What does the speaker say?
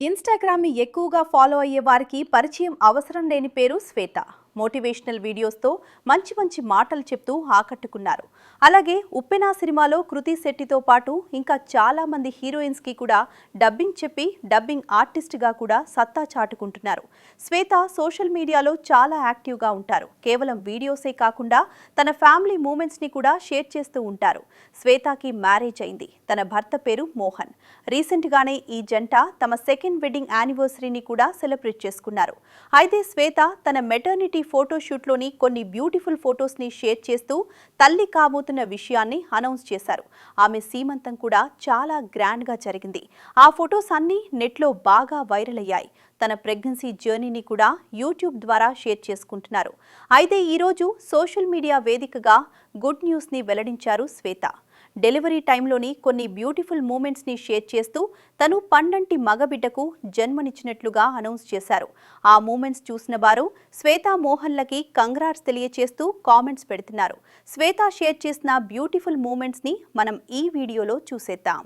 ఇన్స్టాగ్రామ్ని ఎక్కువగా ఫాలో అయ్యే వారికి పరిచయం అవసరం లేని పేరు శ్వేత. మోటివేషనల్ వీడియోస్తో మంచి మంచి మాటలు చెప్తూ ఆకట్టుకున్నారు. అలాగే ఉప్పెనా సినిమాలో కృతి శెట్టితో పాటు ఇంకా చాలా మంది హీరోయిన్స్కి కూడా డబ్బింగ్ చెప్పి డబ్బింగ్ ఆర్టిస్ట్గా కూడా సత్తా చాటుకుంటున్నారు. శ్వేత సోషల్ మీడియాలో చాలా యాక్టివ్గా ఉంటారు. కేవలం వీడియోసే కాకుండా తన ఫ్యామిలీ మూమెంట్స్ని కూడా షేర్ చేస్తూ ఉంటారు. శ్వేతకి మ్యారేజ్ అయింది. తన భర్త పేరు మోహన్. రీసెంట్గానే ఈ జంట తమ సెకండ్ వెడ్డింగ్ యానివర్సరీని కూడా సెలబ్రేట్ చేసుకున్నారు. అయితే శ్వేత తన మెటర్నిటీ ఫోటోషూట్లోని కొన్ని బ్యూటిఫుల్ ఫొటోస్ని షేర్ చేస్తూ తల్లి కాబోతున్న విషయాన్ని అనౌన్స్ చేశారు. ఆమె సీమంతం కూడా చాలా గ్రాండ్గా జరిగింది. ఆ ఫొటోస్ అన్నీ నెట్లో బాగా వైరల్ అయ్యాయి. తన ప్రెగ్నెన్సీ జర్నీని కూడా యూట్యూబ్ ద్వారా షేర్ చేసుకుంటున్నారు. అయితే ఈరోజు సోషల్ మీడియా వేదికగా గుడ్ న్యూస్ని వెల్లడించారు శ్వేత. డెలివరీ టైంలోని కొన్ని బ్యూటిఫుల్ మూమెంట్స్ని షేర్ చేస్తూ తను పండంటి మగబిడ్డకు జన్మనిచ్చినట్లుగా అనౌన్స్ చేశారు. ఆ మూమెంట్స్ చూసిన వారు శ్వేతా మోహన్లకి కంగ్రాట్స్ తెలియచేస్తూ కామెంట్స్ పెడుతున్నారు. శ్వేత షేర్ చేసిన బ్యూటిఫుల్ మూమెంట్స్ని మనం ఈ వీడియోలో చూసేద్దాం.